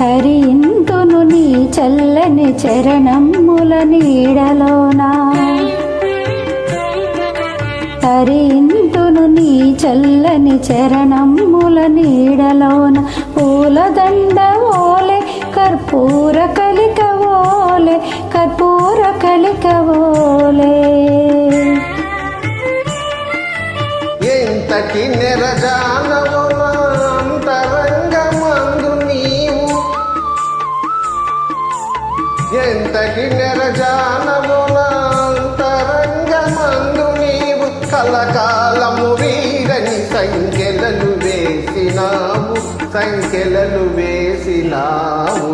హరింతును నీ చల్లని చరణముల నీడలోనా. హరింతును నీ చల్లని చరణముల నీడలోన. పూలదండ ఓలే కర్పూర కలిక ఓలే కర్పూర కలిక ఓలే. ఎంతటి నెరజానవో ఎంతటి అంతరంగమందు నీవు కలకాలము వీరని సంఖ్యలను వేసినాము సంఖ్యలను వేసినాము.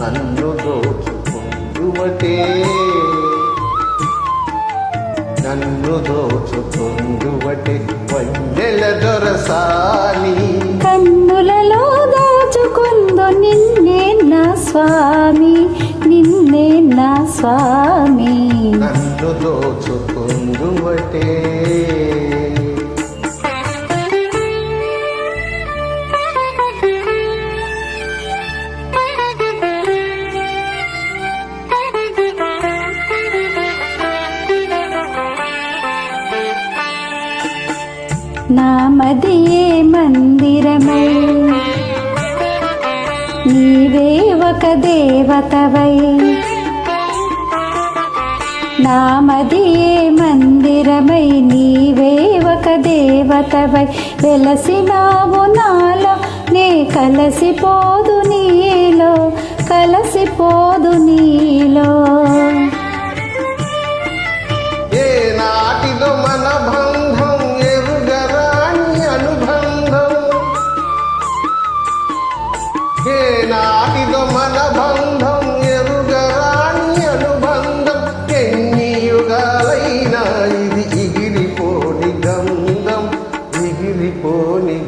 నన్ను దోచుకుందువటే నన్ను దోచుకుందువటే వన్నెల దొరసాని. కన్నులలో దాచుకుందు నిన్నే నా స్వా స్వామి. నన్ను దోచుకుందువటే మందిరమై. నీవే ఒక దేవతవై. నా మందిరమై నీవే ఒక దేవతవై. వెలసినావు నాలో నే కలసిపోదు నీలో కలసిపోదు నీలో. ఏ నాటిదో మన బంధం ఎరుగరాని అనుబంధం. ఏ నాటిదో మన బంధం